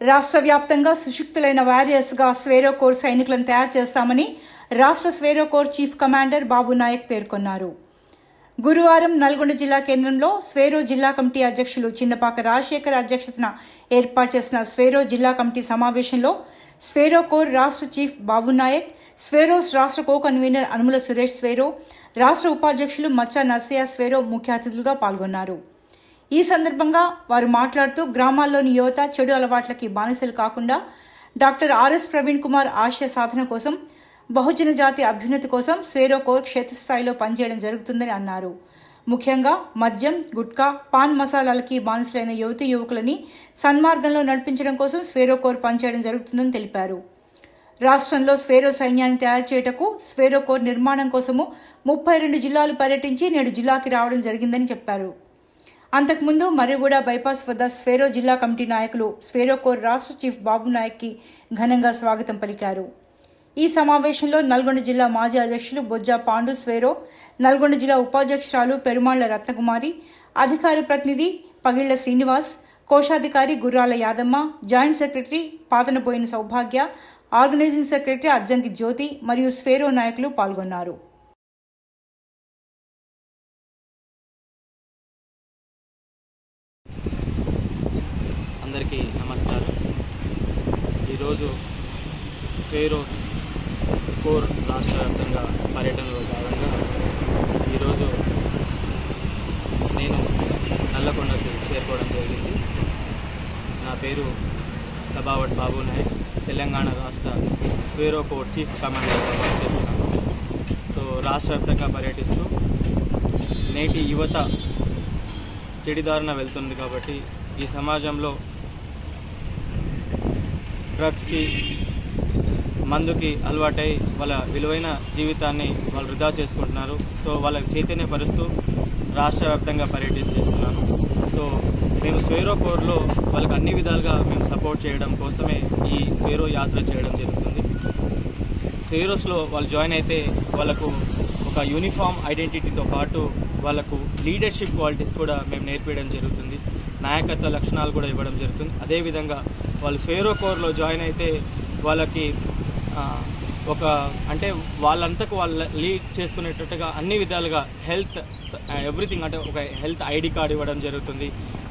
రాష్ట్ర వ్యాప్తంగా సుశక్తులైన వారియర్స్గా స్వేరో కోర్ సైనికులను తయారు చేస్తామని రాష్ట్ర Swaero core chief commander Babu Naik పేర్కొన్నారు. గురువారం నల్గొండ జిల్లా కేంద్రంలో స్వేరో జిల్లా కమిటీ అధ్యక్షులు చిన్నపాక రాజశేఖర్ అధ్యక్షతన ఏర్పాటు చేసిన స్వేరో జిల్లా కమిటీ సమావేశంలో స్వేరో కోర్ రాష్ట్ర చీఫ్ బాబు నాయక్ స్వేరోస్ రాష్ట్ర కో కన్వీనర్ అనుముల సురేష్ స్వేరో రాష్ట్ర ఉపాధ్యక్షులు మచ్చా నర్సయ్య స్వేరో ముఖ్య అతిథులుగా పాల్గొన్నారు. ఈ సందర్భంగా వారు మాట్లాడుతూ గ్రామాల్లోని యువత చెడు అలవాట్లకి బానిసలు కాకుండా డాక్టర్ ఆర్ఎస్ ప్రవీణ్ కుమార్ ఆశయ సాధన కోసం బహుజన జాతి అభ్యున్నతి కోసం స్వేరో కోర్ క్షేత్రస్థాయిలో పనిచేయడం జరుగుతుందని అన్నారు. ముఖ్యంగా మద్యం గుట్కా పాన్ మసాలాలకి బానిసలైన యువతి యువకులని సన్మార్గంలో నడిపించడం కోసం స్వేరో కోర్ పనిచేయడం జరుగుతుందని తెలిపారు. రాష్ట్రంలో స్వేరో సైన్యాన్ని తయారు చేయుటకు స్వేరో కోర్ నిర్మాణం కోసము ముప్పై రెండు జిల్లాలు పర్యటించి నేడు జిల్లాకి రావడం జరిగిందని చెప్పారు. అంతకుముందు మర్రిగూడ బైపాస్ వద్ద స్వేరో జిల్లా కమిటీ నాయకులు స్వేరో కోర్ రాష్ట్ర చీఫ్ బాబు నాయక్కి ఘనంగా స్వాగతం పలికారు. ఈ సమావేశంలో నల్గొండ జిల్లా మాజీ అధ్యక్షులు బొజ్జా పాండు స్వేరో నల్గొండ జిల్లా ఉపాధ్యక్షురాలు పెరుమాళ్ళ రత్నకుమారి అధికారి ప్రతినిధి పగిళ్ళ శ్రీనివాస్ కోశాధికారి Gurrala Yadamma joint secretary Pathanapoyina Saubhagya organising secretary Arjanki Jyothi మరియు స్వేరో నాయకులు పాల్గొన్నారు అందరికీ నమస్కారం ఈరోజు ఫేరోస్ కోర్ రాష్ట్ర వ్యాప్తంగా పర్యటనలో భాగంగా ఈరోజు నేను నల్లకొండకు చేరుకోవడం జరిగింది. నా పేరు సభావట్ బాబు నాయక్. తెలంగాణ రాష్ట్ర ఫేరో కోర్ చీఫ్ కమాండర్గా చేస్తున్నాను. సో రాష్ట్ర వ్యాప్తంగా పర్యటిస్తూ నేటి యువత చెడిదారిన వెళ్తుంది కాబట్టి ఈ సమాజంలో డ్రగ్స్కి మందుకి అలవాటై వాళ్ళ విలువైన జీవితాన్ని వాళ్ళు వృధా చేసుకుంటున్నారు. సో వాళ్ళకి చైతన్యపరుస్తూ రాష్ట్ర వ్యాప్తంగా పర్యటన చేస్తున్నాను. సో మేము స్వేరో కోర్లో వాళ్ళకి అన్ని విధాలుగా మేము సపోర్ట్ చేయడం కోసమే ఈ స్వేరో యాత్ర చేయడం జరుగుతుంది. స్వేరోస్లో వాళ్ళు జాయిన్ అయితే వాళ్ళకు ఒక యూనిఫామ్ ఐడెంటిటీతో పాటు వాళ్ళకు లీడర్షిప్ క్వాలిటీస్ కూడా మేము నేర్పించడం జరుగుతుంది. నాయకత్వ లక్షణాలు కూడా ఇవ్వడం జరుగుతుంది. అదేవిధంగా వాళ్ళు స్వేరో కోర్లో జాయిన్ అయితే వాళ్ళకి ఒక అంటే వాళ్ళంతకు వాళ్ళ లీడ్ చేసుకునేటట్టుగా అన్ని విధాలుగా హెల్త్ ఎవ్రీథింగ్ అంటే ఒక హెల్త్ ఐడి కార్డ్ ఇవ్వడం జరుగుతుంది.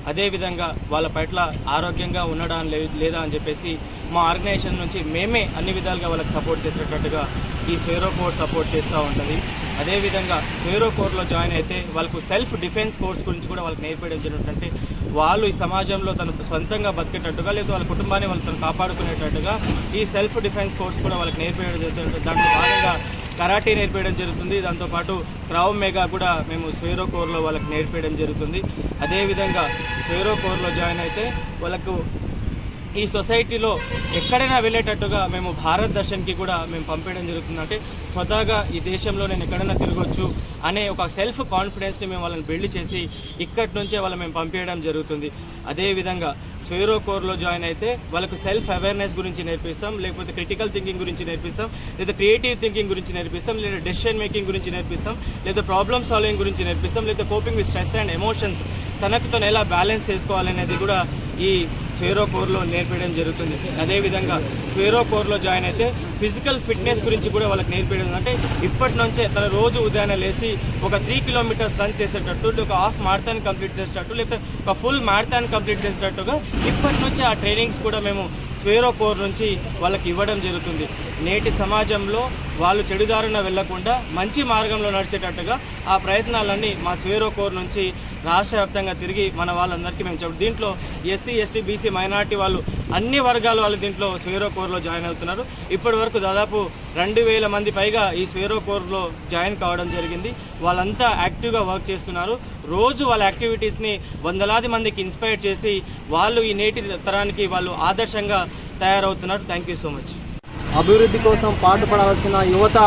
అదేవిధంగా వాళ్ళ పట్ల ఆరోగ్యంగా ఉండడం లేదా అని చెప్పేసి మా ఆర్గనైజేషన్ నుంచి మేమే అన్ని విధాలుగా వాళ్ళకి సపోర్ట్ చేసేటట్టుగా ఈ స్వేరో కోర్ సపోర్ట్ చేస్తూ ఉంటుంది. అదేవిధంగా స్వేరో కోర్లో జాయిన్ అయితే వాళ్ళకు సెల్ఫ్ డిఫెన్స్ కోర్స్ గురించి కూడా వాళ్ళకి నేర్పించడం జరుగుతుందంటే వాళ్ళు ఈ సమాజంలో తనకు సొంతంగా బతికేటట్టుగా లేదా వాళ్ళ కుటుంబాన్ని వాళ్ళు తను కాపాడుకునేటట్టుగా ఈ సెల్ఫ్ డిఫెన్స్ కోర్స్ కూడా వాళ్ళకి నేర్పేయడం జరుగుతుంది దాంట్లో భాగంగా కరాటే నేర్పించడం జరుగుతుంది. దాంతోపాటు క్రావ్ మెగా కూడా మేము స్వేరో కోర్లో వాళ్ళకి నేర్పేయడం జరుగుతుంది. అదేవిధంగా స్వేరో కోర్లో జాయిన్ అయితే వాళ్ళకు ఈ సొసైటీలో ఎక్కడైనా వెళ్ళేటట్టుగా మేము భారత్ దర్శన్కి కూడా మేము పంపించడం జరుగుతుంది. అంటే స్వతహాగా ఈ దేశంలో నేను ఎక్కడైనా తిరగొచ్చు అనే ఒక సెల్ఫ్ కాన్ఫిడెన్స్ని మేము వాళ్ళని బిల్డ్ చేసి ఇక్కడి నుంచే వాళ్ళని మేము పంపించడం జరుగుతుంది. అదేవిధంగా స్వేరో కోర్లో జాయిన్ అయితే వాళ్ళకు సెల్ఫ్ అవేర్నెస్ గురించి నేర్పిస్తాం లేకపోతే క్రిటికల్ థింకింగ్ గురించి నేర్పిస్తాం లేదా క్రియేటివ్ థింకింగ్ గురించి నేర్పిస్తాం లేదా డెసిషన్ మేకింగ్ గురించి నేర్పిస్తాం లేదా ప్రాబ్లమ్ సాల్వింగ్ గురించి నేర్పిస్తాం లేదా coping with stress and emotions తనకు తను ఎలా బ్యాలెన్స్ చేసుకోవాలనేది కూడా ఈ స్వేరో కోర్లో నేర్పించడం జరుగుతుంది. అదేవిధంగా స్వేరో కోర్లో జాయిన్ అయితే ఫిజికల్ ఫిట్నెస్ గురించి కూడా వాళ్ళకి నేర్పించడం అంటే ఇప్పటి నుంచే తన రోజు ఉదయాన్నే లేచి ఒక త్రీ కిలోమీటర్స్ రన్ చేసేటట్టు ఒక హాఫ్ మ్యారథాన్ కంప్లీట్ చేసేటట్టు లేకపోతే ఒక ఫుల్ మ్యారథాన్ కంప్లీట్ చేసేటట్టుగా ఇప్పటి నుంచే ఆ ట్రైనింగ్స్ కూడా మేము స్వేరో కోర్ నుంచి వాళ్ళకి ఇవ్వడం జరుగుతుంది. నేటి సమాజంలో వాళ్ళు చెడుదారిన వెళ్ళకుండా మంచి మార్గంలో నడిచేటట్టుగా ఆ ప్రయత్నాలన్నీ మా స్వేరో కోర్ నుంచి రాష్ట్ర వ్యాప్తంగా తిరిగి మన వాళ్ళందరికీ మేము చెప్పు దీంట్లో ఎస్సీ ఎస్టీ బీసీ మైనార్టీ వాళ్ళు అన్ని వర్గాల వాళ్ళు దీంట్లో స్వేరో కోర్లో జాయిన్ అవుతున్నారు. ఇప్పటి వరకు దాదాపు రెండు వేల మంది పైగా ఈ స్వేరో కోర్లో జాయిన్ కావడం జరిగింది. వాళ్ళంతా యాక్టివ్గా వర్క్ చేస్తున్నారు. రోజు వాళ్ళ యాక్టివిటీస్ని వందలాది మందికి ఇన్స్పైర్ చేసి వాళ్ళు ఈ నేటి తరానికి వాళ్ళు ఆదర్శంగా తయారవుతున్నారు. Thank you so much. అభివృద్ధి కోసం పాటుపడవలసిన యువత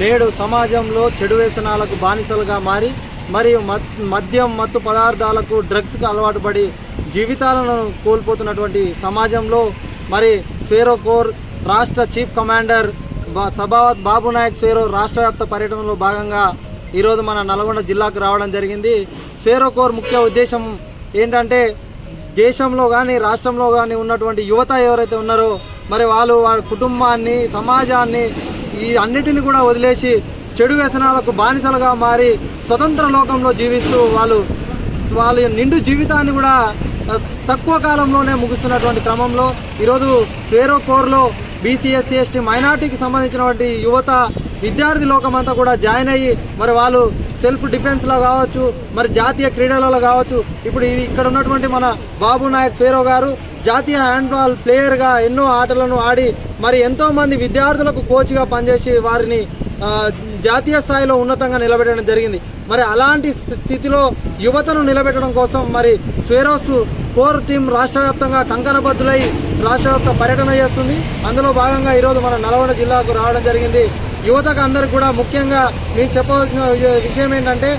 నేడు సమాజంలో చెడు వ్యసనాలకు బానిసలుగా మారి మరియు మద్- మద్యం మత్తు పదార్థాలకు డ్రగ్స్కి అలవాటు పడి జీవితాలను కోల్పోతున్నటువంటి సమాజంలో మరి స్వేరో కోర్ రాష్ట్ర చీఫ్ కమాండర్ బా సభావత్ బాబు నాయక్ స్వేరో రాష్ట్ర వ్యాప్త పర్యటనలో భాగంగా ఈరోజు మన నల్గొండ జిల్లాకు రావడం జరిగింది. స్వేరో కోర్ ముఖ్య ఉద్దేశం ఏంటంటే దేశంలో కానీ రాష్ట్రంలో కానీ ఉన్నటువంటి యువత ఎవరైతే ఉన్నారో మరి వాళ్ళు వాళ్ళ కుటుంబాన్ని సమాజాన్ని ఈ అన్నిటిని కూడా వదిలేసి చెడు వ్యసనాలకు బానిసలుగా మారి స్వతంత్ర లోకంలో జీవిస్తూ వాళ్ళు వాళ్ళ నిండు జీవితాన్ని కూడా తక్కువ కాలంలోనే ముగుస్తున్నటువంటి క్రమంలో ఈరోజు సేరో కోర్లో బీసీఎస్సీ ఎస్టీ మైనార్టీకి సంబంధించినటువంటి యువత విద్యార్థి లోకమంతా కూడా జాయిన్ అయ్యి మరి వాళ్ళు సెల్ఫ్ డిఫెన్స్లో కావచ్చు మరి జాతీయ క్రీడలలో కావచ్చు. ఇప్పుడు ఇక్కడ ఉన్నటువంటి మన బాబు నాయక్ స్వేరో గారు జాతీయ హ్యాండ్బాల్ ప్లేయర్గా ఎన్నో ఆటలను ఆడి మరి ఎంతోమంది విద్యార్థులకు కోచ్గా పనిచేసి వారిని జాతీయ స్థాయిలో ఉన్నతంగా నిలబెట్టడం జరిగింది. మరి అలాంటి స్థితిలో యువతను నిలబెట్టడం కోసం మరి స్వేరోస్ కోర్ టీం రాష్ట్ర వ్యాప్తంగా కంకణబద్దులై రాష్ట్ర వ్యాప్త పర్యటన చేస్తుంది. అందులో భాగంగా ఈరోజు మన నల్గొండ జిల్లాకు రావడం జరిగింది. యువతకు అందరికి కూడా ముఖ్యంగా నేను చెప్పవలసిన విషయం ఏంటంటే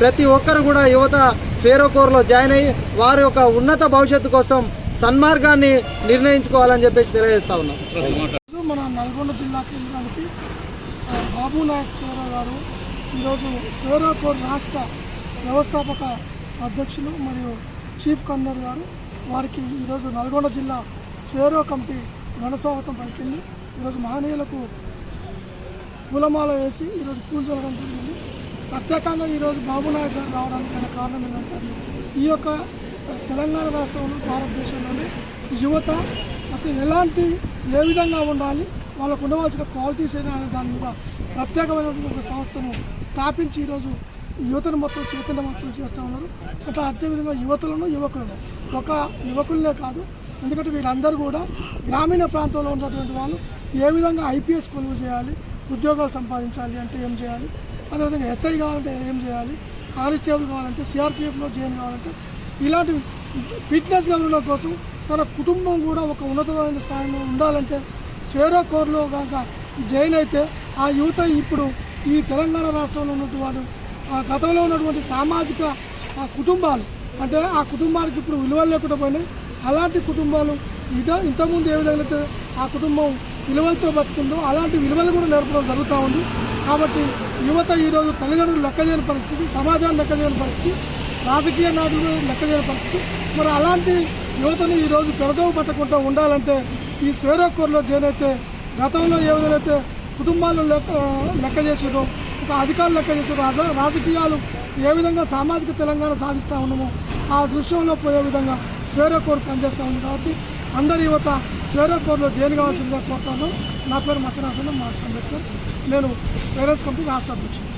ప్రతి ఒక్కరు కూడా యువత స్వేరో కోర్లో జాయిన్ అయ్యి వారి యొక్క ఉన్నత భవిష్యత్తు కోసం సన్మార్గాన్ని నిర్ణయించుకోవాలని చెప్పేసి తెలియజేస్తా ఉన్నాం. మన నల్గొండ జిల్లా కేంద్రానికి బాబు నాయక్ సోరా గారు ఈరోజు స్వేరా రాష్ట్ర వ్యవస్థాపక అధ్యక్షులు మరియు చీఫ్ కన్వీనర్ గారు వారికి ఈరోజు నల్గొండ జిల్లా సేరో కమిటీ ఘనస్వాగతం పలికింది. ఈరోజు మహనీయులకు పూలమాల వేసి ఈరోజు పూజ జరగడం జరిగింది. ప్రత్యేకంగా ఈరోజు బాబు నాయక్ గారు రావడానికి గల కారణం ఏంటంటే ఈ యొక్క తెలంగాణ రాష్ట్రంలో భారతదేశంలోని యువత అసలు ఎలాంటి ఏ విధంగా ఉండాలి వాళ్ళకు ఉండవలసిన క్వాలిటీస్ అయినా అనే దాని మీద ప్రత్యేకమైనటువంటి ఒక సంస్థను స్థాపించి ఈరోజు యువతను మొత్తం చైతన్యవంతం చేస్తూ ఉన్నారు. అట్లా అదేవిధంగా యువతలను యువకులను. ఒక యువకులనే కాదు ఎందుకంటే వీళ్ళందరూ కూడా గ్రామీణ ప్రాంతంలో ఉన్నటువంటి వాళ్ళు ఏ విధంగా ఐపీఎస్ కొలువు చేయాలి ఉద్యోగాలు సంపాదించాలి అంటే ఏం చేయాలి? అదేవిధంగా ఎస్ఐ కావాలంటే ఏం చేయాలి? కానిస్టేబుల్ కావాలంటే సిఆర్పిఎఫ్లో జాయిన్ కావాలంటే ఇలాంటి ఫిట్నెస్ ఉండడం కోసం తన కుటుంబం కూడా ఒక ఉన్నతమైన స్థాయిలో ఉండాలంటే స్వేరో కోర్లో కనుక జాయిన్ అయితే ఆ యువత ఇప్పుడు ఈ తెలంగాణ రాష్ట్రంలో ఉన్నటువంటి ఆ గతంలో ఉన్నటువంటి సామాజిక ఆ కుటుంబాలు అంటే ఆ కుటుంబానికి ఇప్పుడు విలువలు లేకుండా పోయినాయి. అలాంటి కుటుంబాలు ఇద ఇంతకుముందు ఏ విధంగా అయితే ఆ కుటుంబం విలువలతో బతుకుందో అలాంటి విలువలు కూడా నేర్పడం జరుగుతూ ఉంది. కాబట్టి యువత ఈరోజు తల్లిదండ్రులు లెక్క చేయని పరిస్థితి సమాజాన్ని లెక్క చేయని పరిస్థితి రాజకీయ నాయకులు లెక్క చేయని పరిస్థితి. మరి అలాంటి యువతను ఈరోజు పెడదవు పట్టకుండా ఉండాలంటే ఈ స్వేరోకోర్లో అయితే గతంలో ఏ విధంగా అయితే కుటుంబాలను లెక్క లెక్క చేసారు ఒక అధికారులు లెక్క చేసారు రాజకీయాలు ఏ విధంగా సామాజిక తెలంగాణ సాధిస్తూ ఉన్నామో ఆ దృశ్యంలో పోయే విధంగా స్వేరో కోర్ పనిచేస్తూ ఉంది కాబట్టి అందరి యువత స్వేరో కోర్లో జైలు కావాల్సిందిగా కోరుతాను. నా పేరు మచ్చనాసన మార్క్స్ అంబేద్కర్ నేను పేరెంట్స్ కంపెనీ రాష్ట్ర అధ్యక్షుడు.